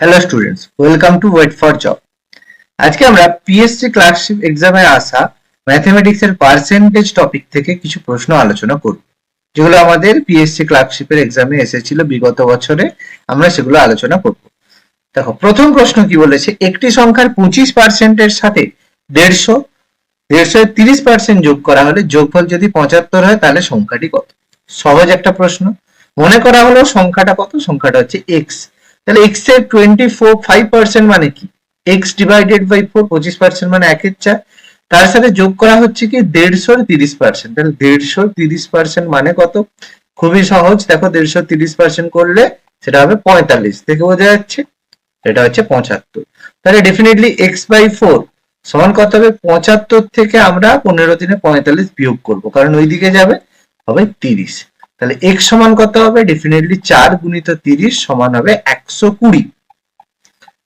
Hello students welcome to wait for job আজকে আমরা PSC clerkship এক্সামে আসা ম্যাথমেটিক্স এর পার্সেন্টেজ টপিক থেকে কিছু প্রশ্ন আলোচনা করব, যেগুলো আমাদের পিএসসি ক্লার্কশিপের এক্সামে এসেছিল বিগত বছরে। আমরা সেগুলো আলোচনা করব। দেখো, প্রথম প্রশ্ন কি বলেছে? একটি সংখ্যার পঁচিশ পার্সেন্টের সাথে দেড়শো দেড়শো তিরিশ পার্সেন্ট যোগ করা হলে যোগফল যদি পঁচাত্তর হয়, তাহলে সংখ্যাটি কত? সহজ একটা প্রশ্ন। মনে করা হলো সংখ্যাটা কত? সংখ্যাটা হচ্ছে এক্স তাহলে এক্সের টোয়েন্টি ফোর ফাইভ পার্সেন্ট মানে কি? এক্স ডিভাইডেড বাই ফোর পঁচিশ পার্সেন্ট মানে একের চার। তার সাথে যোগ করা হচ্ছে কি দেড়শোর তিরিশ পার্সেন্ট তাহলে দেড়শোর তিরিশ পার্সেন্ট মানে কত? খুবই সহজ। দেখো, দেড়শো তিরিশ পার্সেন্ট করলে সেটা হবে পঁয়তাল্লিশ। দেখে বোঝা যাচ্ছে? এটা হচ্ছে পঁচাত্তর। তাহলে ডেফিনেটলি এক্স বাই ফোর সমান কত হবে? পঁচাত্তর থেকে আমরা পনেরো দিনে পঁয়তাল্লিশ বিয়োগ করব। কারণ ওই দিকে যাবে, হবে তিরিশ। তাহলে এক্স সমান কত হবে? ডেফিনেটলি চার গুণিত তিরিশ সমান হবে একশো কুড়ি।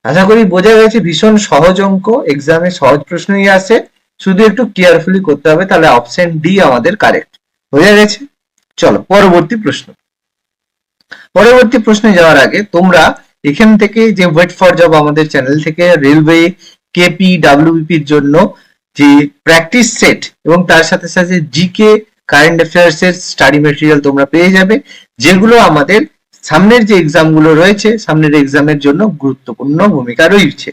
আশা করি বোঝা গেছে, ভীষণ সহজ অঙ্ক এক্সামে সহজ প্রশ্নই আসে। শুধু একটু কেয়ারফুলি করতে হবে, তাহলে অপশন ডি আমাদের কারেক্ট বোঝা গেছে? চলো, পরবর্তী প্রশ্ন। পরবর্তী প্রশ্নে যাওয়ার আগে তোমরা এখান থেকে যে ওয়েট ফর জব আমাদের চ্যানেল থেকে রেলওয়ে কেপি ডাব্লিউবিপির জন্য যে প্র্যাকটিস সেট এবং তার সাথে সাথে জিকে কারেন্ট অ্যাফেয়ার্স এর স্টাডি মেটেরিয়াল তোমরা পেয়ে যাবে, যেগুলো আমাদের সামনের যে এক্সামগুলো রয়েছে, সামনের এক্সামের জন্য গুরুত্বপূর্ণ ভূমিকা রয়েছে।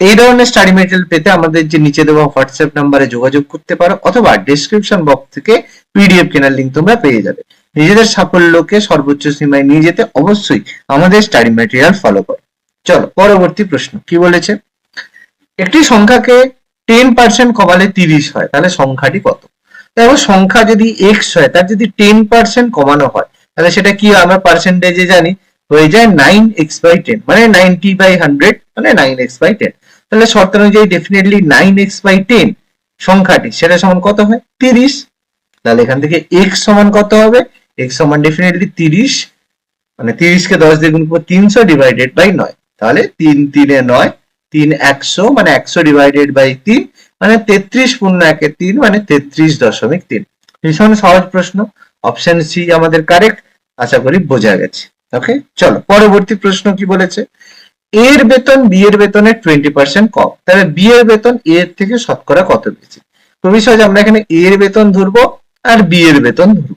এই ধরনের স্টাডি মেটেরিয়াল পেতে আমাদের যে নিচে দেওয়া হোয়াটসঅ্যাপ নাম্বারে যোগাযোগ করতে পারো, অথবা ডেসক্রিপশন বক্স থেকে পিডিএফ কেনার লিঙ্ক তোমরা পেয়ে যাবে। নিজেদের সাফল্যকে সর্বোচ্চ সীমায় নিয়ে যেতে অবশ্যই আমাদের স্টাডি মেটেরিয়াল ফলো করো। চলো, পরবর্তী প্রশ্ন, কি বলেছে? একটি সংখ্যাকে টেন পার্সেন্ট কমালে তিরিশ হয়, তাহলে সংখ্যাটি কত? দেখো সংখ্যা যদি এক্স হয়, তার যদি টেন পার্সেন্ট কমানো হয়, তাহলে সেটা কি আমরা পার্সেন্টেজে জানি, হয়ে যায় নাইন এক্স বাই টেন মানে নাইনটি বাই হান্ড্রেড মানে নাইন এক্স বাই টেন তাহলে শর্ত অনুযায়ী definitely nine X by ten সংখ্যাটি, সেটা সমান কত হয়? তিরিশ। তাহলে এখান থেকে এক্স সমান কত হবে? এক্স সমান ডেফিনেটলি তিরিশ মানে তিরিশকে দশ দিয়ে গুণ তিনশো ডিভাইডেড বাই নয়। তাহলে তিন তিনে নয়, তিন একশো মানে একশো ডিভাইডেড বাই তিন মানে তেত্রিশ পূর্ণ একে তিন মানে তেত্রিশ দশমিক তিন। ভীষণ সহজ প্রশ্ন। অপশন সি আমাদের কারেক্ট আশা করি বোঝা গেছে। ওকে চলো, পরবর্তী প্রশ্ন কি বলেছে? এর বেতন বি এর বেতনের টোয়েন্টি পার্সেন্ট কম। তাহলে বি এর বেতন এ এর থেকে শতকরা কত বেশি খুবই সহজ, আমরা এখানে এ এর বেতন ধরবো আর বি এর বেতন ধরবো।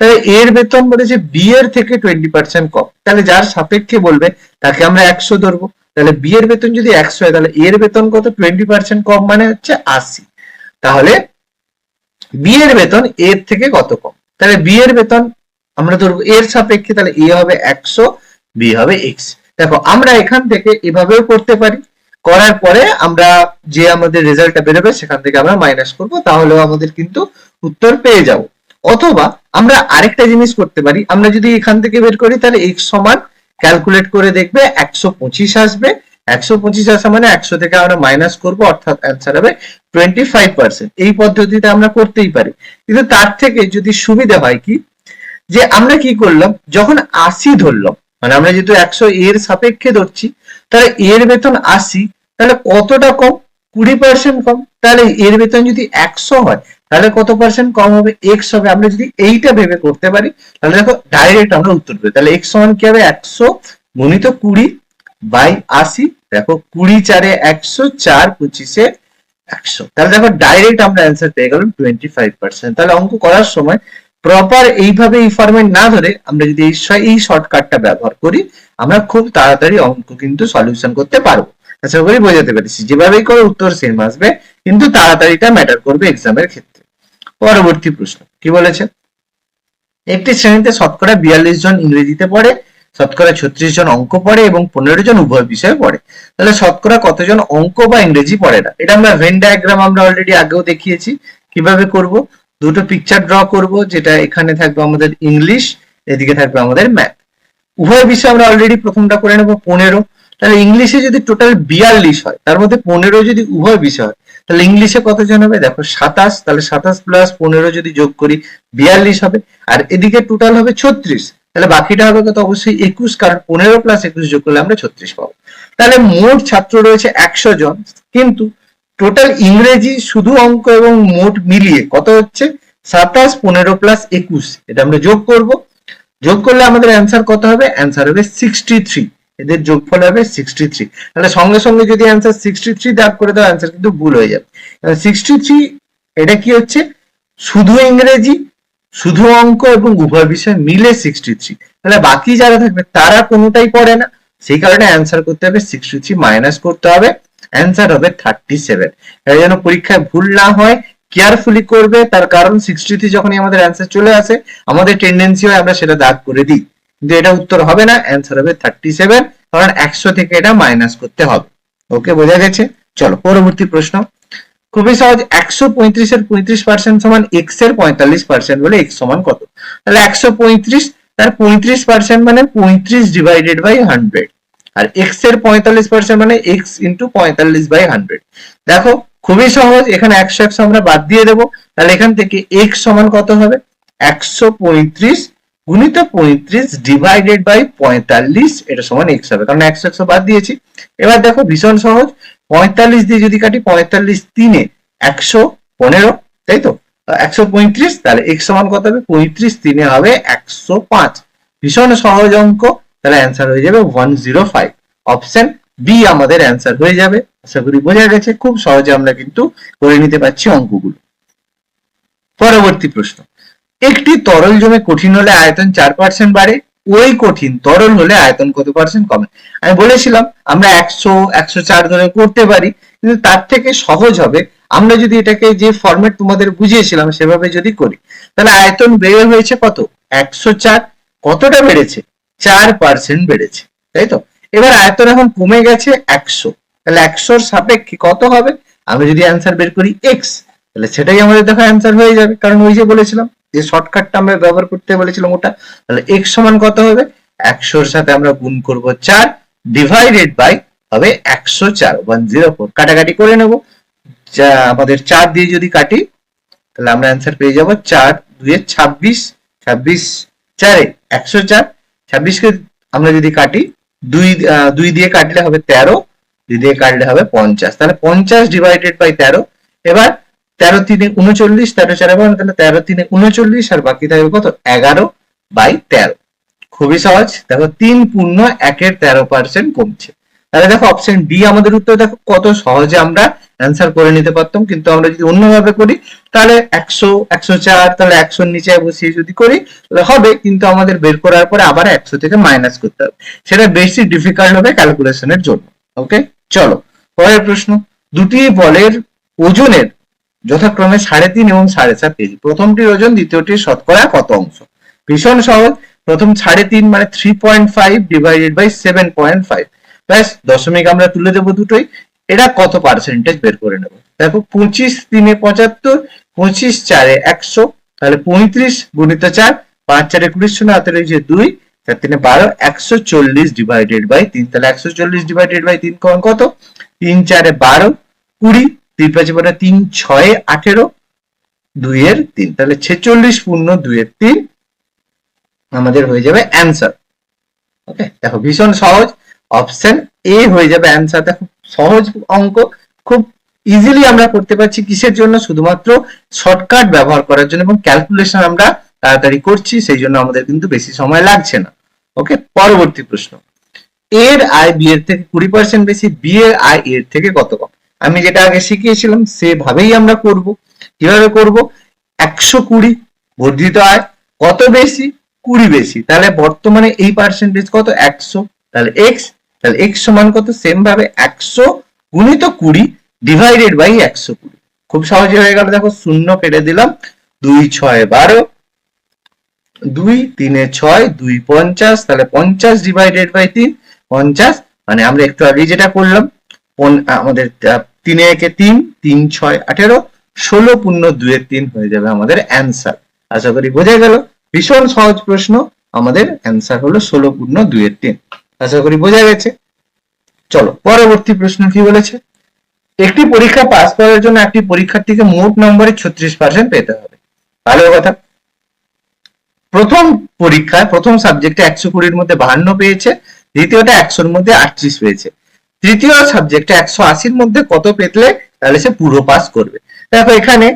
তাহলে এর বেতন বলেছে বি এর থেকে টোয়েন্টি পার্সেন্ট কম। তাহলে যার সাপেক্ষে বলবে, তাকে আমরা একশো ধরবো। তাহলে বি এর বেতন যদি একশো হয়, তাহলে এর বেতন কত? টোয়েন্টি পার্সেন্ট কম মানে হচ্ছে আশি। তাহলে বি এর বেতন এর থেকে কত কম? তাহলে বি এর বেতন আমরা ধরবো এর সাপেক্ষে, তাহলে এ হবে একশো বি হবে এক্স দেখো, আমরা এখান থেকে এভাবেও করতে পারি। করার পরে আমরা যে আমাদের রেজাল্টটা বেরোবে, সেখান থেকে আমরা মাইনাস করব, তাহলেও আমাদের কিন্তু উত্তর পেয়ে যাব। অথবা আমরা আরেকটা জিনিস করতে পারি। আমরা যদি এখান থেকে বের করি, তাহলে এক্স সমান ক্যালকুলেট করে দেখবে একশো পঁচিশ আসবে। একশো পঁচিশ আসা মানে একশো থেকে আমরা মাইনাস করব, অর্থাৎ অ্যান্সার হবে টোয়েন্টি ফাইভ পার্সেন্ট এই পদ্ধতিতে আমরা করতেই পারি। কিন্তু তার থেকে যদি সুবিধা হয় কি? যে আমরা কি করলাম? যখন আশি ধরলাম মানে আমরা যেহেতু একশো এর সাপেক্ষে ধরছি, তাহলে এর বেতন আশি, তাহলে কতটা কম? কুড়ি পার্সেন্ট কম। তাহলে এর বেতন যদি একশো হয় তাহলে কত পার্সেন্ট কম হবে? এক্স হবে। আমরা যদি এইটা ভেবে করতে পারি, তাহলে দেখো ডাইরেক্ট আমরা উত্তর পাই তাহলে এক্স সমান কি হবে? একশো গুণিত কুড়ি বাই আশি। দেখো, কুড়ি চারে একশো, চার পঁচিশে একশো। তাহলে দেখো ডাইরেক্ট আমরা অ্যান্সার পেয়ে গেলাম টোয়েন্টি ফাইভ পার্সেন্ট তাহলে অঙ্ক করার সময় প্রপার এইভাবে এই ফরম্যাট না ধরে আমরা যদি এই শর্টকাটটা ব্যবহার করি, আমরা খুব তাড়াতাড়ি অঙ্ক কিন্তু সলিউশন করতে পারব। আশা করি বোঝাতে পেরেছি। যেভাবেই করে উত্তর সেম আসবে, কিন্তু তাড়াতাড়িটা ম্যাটার করবে এক্সামের ক্ষেত্রে। পরবর্তী প্রশ্ন, কি বলেছে? একটি শ্রেণীতে শতকরা বিয়াল্লিশ জন ইংরেজিতে পড়ে, শতকরা ছত্রিশ জন অঙ্ক পড়ে এবং পনেরো জন উভয় বিষয়ে পড়ে। তাহলে শতকরা কতজন অঙ্ক বা ইংরেজি পড়ে না? এটা আমরা ভেন ডায়াগ্রাম আমরা অলরেডি আগেও দেখিয়েছি। কীভাবে করব? দুটো পিকচার ড্র করব, যেটা এখানে থাকবে আমাদের ইংলিশ এদিকে থাকবে আমাদের ম্যাথ উভয় বিষয় আমরা অলরেডি প্রথমটা করে নেব, পনেরো। তাহলে ইংলিশে যদি টোটাল বিয়াল্লিশ হয়, তার মধ্যে পনেরো যদি উভয় বিষয় হয় তাহলে ইংলিশে কতজন হবে? দেখো সাতাশ, তাহলে সাতাশ প্লাস পনেরো যদি যোগ করি, বিয়াল্লিশ হবে। আর এদিকে টোটাল হবে ছত্রিশ। তাহলে বাকিটা হবে কত? অবশ্যই একুশ, কারণ পনেরো প্লাস একুশ যোগ করলে আমরা ছত্রিশ পাবো। তাহলে মোট ছাত্র রয়েছে একশো জন। কিন্তু টোটাল ইংরেজি শুধু অঙ্ক এবং মোট মিলিয়ে কত হচ্ছে? সাতাশ, পনেরো প্লাস একুশ। এটা আমরা যোগ করব। যোগ করলে আমাদের অ্যান্সার কত হবে? অ্যান্সার হবে সিক্সটি থ্রি এদের যোগফল হবে সিক্সটি থ্রি তাহলে সঙ্গে সঙ্গে যদি অ্যান্সার সিক্সটি থ্রি দাগ করে দাও অ্যান্সার কিন্তু ভুল হয়ে যাবে। সিক্সটি থ্রি এটা কি হচ্ছে? শুধু ইংরেজি, শুধু অঙ্ক এবং উভয় বিষয় মিলে সিক্সটি থ্রি তাহলে বাকি যারা থাকবে, তারা কোনোটাই পড়ে না। সেই কারণে অ্যান্সার করতে হবে সিক্সটি থ্রি মাইনাস করতে হবে। অ্যান্সার হবে থার্টি সেভেন এটা যেন পরীক্ষায় ভুল না হয় কেয়ারফুলি করবে। তার কারণ সিক্সটি থ্রি যখনই আমাদের অ্যান্সার চলে আসে, আমাদের টেন্ডেন্সি হয় আমরা সেটা দাগ করে দিই। কিন্তু এটা উত্তর হবে না অ্যান্সার হবে থার্টি সেভেন কারণ একশো থেকে এটা মাইনাস করতে হবে। ওকে বোঝা গেছে? চলো, পরবর্তী প্রশ্ন। খুবই সহজ, একশো পঁয়ত্রিশের পঁয়ত্রিশ পার্সেন্ট সমান এক্সের পঁয়তাল্লিশ পার্সেন্ট বলে এক্স সমান কত? তাহলে একশো পঁয়ত্রিশ, তার পঁয়ত্রিশ পার্সেন্ট মানে পঁয়ত্রিশ ডিভাইডেড বাই হান্ড্রেড আর এক্সের পঁয়তাল্লিশ পার্সেন্ট মানে এক্স ইন্টু পঁয়তাল্লিশ বাই হান্ড্রেড দেখো, খুবই সহজ, এখানে একশো একশো আমরা বাদ দিয়ে দেবো। তাহলে এখান থেকে এক্স সমান কত হবে? একশো পঁয়ত্রিশ গুণিত পঁয়ত্রিশ ডিভাইডেড বাই পঁয়তাল্লিশ, এটা সমান এক্স হবে। কারণ একশো একশো বাদ দিয়েছি। এবার দেখো ভীষণ সহজ। পঁয়তাল্লিশ দিয়ে যদি কাটি পঁয়তাল্লিশ তিনে একশো পনেরো, তাই তো? একশো পঁয়ত্রিশ, তাহলে এক্স সমান কত হবে? পঁয়ত্রিশ তিনে হবে একশো পাঁচ। ভীষণ সহজ অঙ্ক। তাহলে অ্যান্সার হয়ে যাবে one zero five option B আমাদের অ্যান্সার হয়ে যাবে। আশা করি বোঝা গেছে। খুব সহজে আমরা কিন্তু করে নিতে পারছি অঙ্কগুলো। পরবর্তী প্রশ্ন। একটি তরল জমে কঠিন হলে আয়তন চার পার্সেন্ট বাড়ে, ওই কঠিন তরল হলে আয়তন কত পার্সেন্ট কমে? আমি বলেছিলাম, আমরা একশো একশো চার ধরে করতে পারি, কিন্তু তার থেকে সহজ হবে, আমরা যদি এটাকে যে ফরম্যাট তোমাদের বুঝিয়েছিলাম, সেভাবে যদি করি, তাহলে আয়তন বেড়ে হয়েছে কত? একশো চার। কতটা বেড়েছে? চার পার্সেন্ট বেড়েছে, তাই তো? এবার আয়তন এখন কমে গেছে একশো। তাহলে একশোর সাপেক্ষে কত হবে? আমরা যদি অ্যান্সার বের করি এক্স তাহলে সেটাই আমাদের দেখো অ্যান্সার হয়ে যাবে, কারণ ওই যে বলেছিলাম যে শর্টকাটটা আমরা ব্যবহার করতে বলেছিলাম ওটা, তাহলে এক্স সমান কত হবে? একশোর সাথে আমরা গুণ করব চার ডিভাইডেড বাই হবে একশো চার ওয়ান জিরো ফোর কাটাকাটি করে নেব। যা আমাদের চার দিয়ে যদি কাটি, তাহলে আমরা অ্যান্সার পেয়ে যাব চার দুয়ে ছাব্বিশ ছাব্বিশ চারে একশো চার, ছাব্বিশকে আমরা যদি কাটি, দুই দুই দিয়ে কাটলে হবে তেরো, দুই দিয়ে কাটলে হবে পঞ্চাশ। তাহলে পঞ্চাশ ডিভাইডেড বাই তেরো। এবার তেরো তিনে উনচল্লিশ, তেরো চার বারো, তাহলে তেরো তিনে উনচল্লিশ, আর বাকি থাকবে কত? এগারো বাই তেরো। খুবই সহজ। দেখো, তিন পূর্ণ একের তেরো পার্সেন্ট কমছে। তাহলে দেখো অপশন ডি আমাদের উত্তর দেখো, কত সহজে আমরা অ্যান্সার করে নিতে পারতাম। কিন্তু আমরা যদি অন্যভাবে করি, তাহলে একশো একশো চার, তাহলে একশোর নিচে বসিয়ে যদি করি, তাহলে হবে। কিন্তু আমাদের বের করার পরে আবার একশো থেকে মাইনাস করতে হবে। সেটা বেশি ডিফিকাল্ট হবে ক্যালকুলেশনের জন্য। ওকে চলো, পরের প্রশ্ন। দুটি বলের ওজনের যথাক্রমে সাড়ে তিন এবং সাড়ে চার কেজি। প্রথমটির ওজন, দ্বিতীয়টির শতকরা কত অংশ? ভীষণ সহজ। প্রথম সাড়ে তিন মানে three point five divided by seven point five ব্যাস, দশমিক আমরা তুলে দেবো দুটোই। এটা কত পার্সেন্টেজ বের করে নেব? দেখো, পঁচিশ তিনে পঁচাত্তর, পঁচিশ চারে একশো, তাহলে পঁয়ত্রিশ গুণিত চার, পাঁচ চারে কুড়ি শূন্য হাতে রয়েছে দুই, চার তিনে বারো, একশো চল্লিশ ডিভাইডেড বাই তিন। তাহলে একশো চল্লিশ ডিভাইডেড বাই তিন কত? তিন চারে বারো, কুড়ি তিন পাঁচে পরে তিন, ছয়, আঠেরো, দুইয়ের তিন। তাহলে ছেচল্লিশ পূর্ণ দুইয়ের তিন, আমাদের হয়ে যাবে অ্যান্সার ওকে দেখো, ভীষণ সহজ। অপশন এ হয়ে যাবে অ্যান্সার দেখো, সহজ অঙ্ক। খুব ইজিলি আমরা করতে পারছি কিসের জন্য? শুধুমাত্র শর্টকাট ব্যবহার করার জন্য এবং ক্যালকুলেশন আমরা তাড়াতাড়ি করছি, সেই জন্য আমাদের কিন্তু বেশি সময় লাগছে না। ওকে পরবর্তী প্রশ্ন। এর আয় বি এর থেকে কুড়ি পার্সেন্ট বেশি বি এর আয় এর থেকে কত কম? আমি যেটা আগে শিখিয়েছিলাম, সেভাবেই আমরা করব। কীভাবে করব? একশো কুড়ি বর্ধিত আয়, কত বেশি? কুড়ি বেশি। তাহলে বর্তমানে এই পার্সেন্টেজ কত? একশো। তাহলে এক্স তাহলে এক্স সমান কত? সেম ভাবে একশো গুণিত কুড়ি ডিভাইডেড বাই একশো কুড়ি। খুব সহজে হয়ে গেল। দেখো, শূন্য কেটে দিলাম। দুই ছয় বারো, দুই তিনে ছয়, দুই পঞ্চাশ। তাহলে পঞ্চাশ ডিভাইডেড বাই তিন, পঞ্চাশ। মানে আমরা একটু আগে যেটা করলাম আমাদের তিনে একে তিন তিন ছয় আঠেরো, ষোলো পূর্ণ দুয়ের তিন হয়ে যাবে আমাদের অ্যান্সার আশা করি বোঝা গেল? ভীষণ সহজ প্রশ্ন, আমাদের অ্যান্সার হলো ষোলো পূর্ণ দুয়ের তিন। আশা করি বোঝা গেছে? চলো, পরবর্তী প্রশ্ন কি বলেছে? একটি পরীক্ষা পাস করার জন্য একটি পরীক্ষার্থীকে মোট নম্বরে ছত্রিশ পার্সেন্ট পেতে হবে। ভালো কথা। প্রথম পরীক্ষায়, প্রথম সাবজেক্টে একশো কুড়ির মধ্যে বাহান্ন পেয়েছে দ্বিতীয়টা একশোর মধ্যে আটত্রিশ পেয়েছে। তৃতীয় সাবজেক্টে একশো আশির মধ্যে কত পেতলে, তাহলে সে পুরো পাস করবে। দেখো এখানে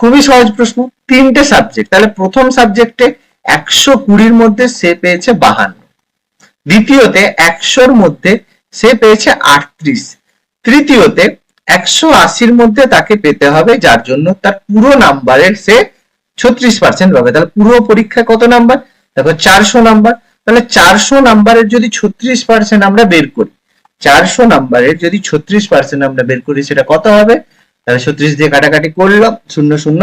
খুবই সহজ প্রশ্ন, তিনটে সাবজেক্ট তাহলে প্রথম সাবজেক্টে একশো কুড়ির মধ্যে সে পেয়েছে বাহান্ন। দ্বিতীয়তে একশোর মধ্যে সে পেয়েছে আটত্রিশ। তৃতীয়তে একশো আশির মধ্যে তাকে পেতে হবে, যার জন্য তার পুরো নাম্বারের সে ছত্রিশ পার্সেন্ট পাবে। তাহলে পুরো পরীক্ষায় কত নাম্বার দেখো চারশো নাম্বার তাহলে চারশো নাম্বারের যদি ছত্রিশ পার্সেন্ট আমরা বের করি চারশো নাম্বারের যদি ছত্রিশ পার্সেন্ট আমরা বের করি, সেটা কত হবে? তাহলে ছত্রিশ দিয়ে কাটাকাটি করলাম, শূন্য শূন্য,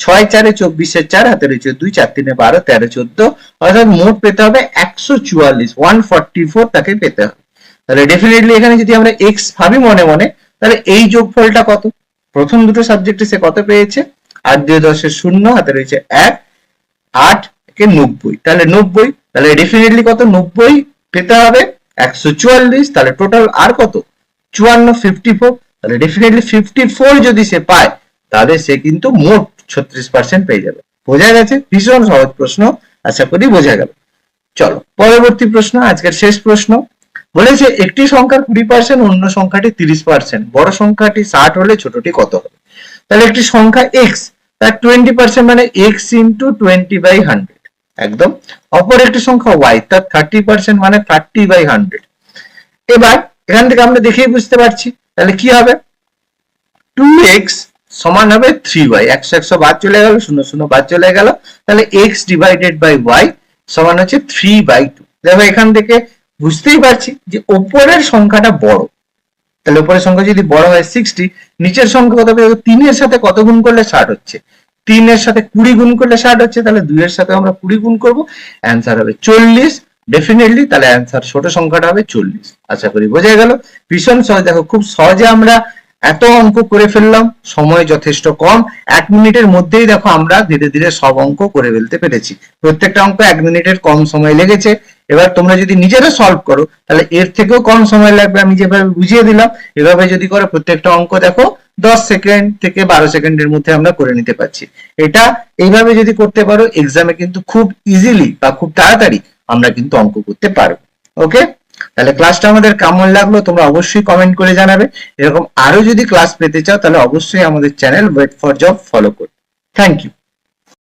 ছয় চারে চব্বিশের চার হাতে রয়েছে দুই, চার তিনে বারো, তেরো, চোদ্দ, অর্থাৎ মোট পেতে হবে একশো চুয়াল্লিশ ওয়ান ফর্টি ফোর তাকে পেতে হবে। তাহলে ডেফিনেটলি এখানে যদি আমরা এক্স ভাবি মনে মনে, তাহলে এই যোগফলটা কত? প্রথম দুটো সাবজেক্টে সে কত পেয়েছে? আট দুই দশের শূন্য হাতে রয়েছে এক, আট কে নব্বই। তাহলে নব্বই, তাহলে ডেফিনেটলি কত? নব্বই পেতে হবে। চুয়াল্লিশ, তাহলে টোটাল আর কত? চুয়ান্ন ফিফটি ফোর তাহলে ডেফিনেটলি ফিফটি ফোর যদি সে পায়, তাহলে সে কিন্তু মোট ছত্রিশ পার্সেন্ট পেয়ে যাবে। বোঝা গেছে? ভীষণ সহজ প্রশ্ন, আশা করি বোঝা গেল। চলো, পরবর্তী প্রশ্ন, আজকের শেষ প্রশ্ন। বলেছে, একটি সংখ্যার কুড়ি পার্সেন্ট অন্য সংখ্যাটি তিরিশ পার্সেন্ট বড় সংখ্যাটি ষাট হলে ছোটটি কত হবে? তাহলে একটি সংখ্যা এক্স তার টোয়েন্টি পার্সেন্ট মানে X into twenty by hundred একদম। অপর একটি সংখ্যা ওয়াই তার থার্টি পার্সেন্ট মানে থার্টি বাই হান্ড্রেড এবার এখান থেকে আমরা দেখেই বুঝতে পারছি, তাহলে কি হবে? টু এক্স সমান হবে থ্রি ওয়াই একশো একশো বাদ চলে গেল, শূন্য শূন্য বাদ চলে গেল। তাহলে এক্স ডিভাইডেড বাই ওয়াই সমান হচ্ছে থ্রি বাই টু দেখো এখান থেকে বুঝতেই পারছি যে ওপরের সংখ্যাটা বড়। তাহলে উপরের সংখ্যা যদি বড় হয় সিক্সটি নিচের সংখ্যা কত তিনের সাথে কত গুণ করলে ষাট হচ্ছে? তিনের সাথে কুড়ি গুণ করলে ষাট হচ্ছে, তাহলে দুইয়ের সাথে আমরা কুড়ি গুণ করব। অ্যান্সার হবে চল্লিশ। ডেফিনেটলি তাহলে অ্যান্সার ছোট সংখ্যাটা হবে চল্লিশ। আশা করি বোঝা গেল। ভীষণ সহজ। দেখো, খুব সহজে আমরা এত অঙ্ক করে ফেললাম। সময় যথেষ্ট কম। এক মিনিটের মধ্যেই দেখো আমরা ধীরে ধীরে সব অঙ্ক করে ফেলতে পেরেছি। প্রত্যেকটা অঙ্ক এক মিনিটের কম সময় লেগেছে। এবার তোমরা যদি নিজেরা সলভ করো, তাহলে এর থেকেও কম সময় লাগবে। আমি যেভাবে বুঝিয়ে দিলাম, এভাবে যদি করো, প্রত্যেকটা অঙ্ক দেখো দশ সেকেন্ড থেকে বারো সেকেন্ডের মধ্যে আমরা করে নিতে পারছি। এটা এইভাবে যদি করতে পারো এক্সামে কিন্তু খুব ইজিলি বা খুব তাড়াতাড়ি আমরা কিন্তু অঙ্ক করতে পারব। ওকে তাহলে ক্লাসটা আমাদের কেমন লাগল তোমরা অবশ্যই কমেন্ট করে জানাবে। এরকম আরও যদি ক্লাস পেতে চাও, তাহলে অবশ্যই আমাদের channel wait for job follow করো থ্যাংক ইউ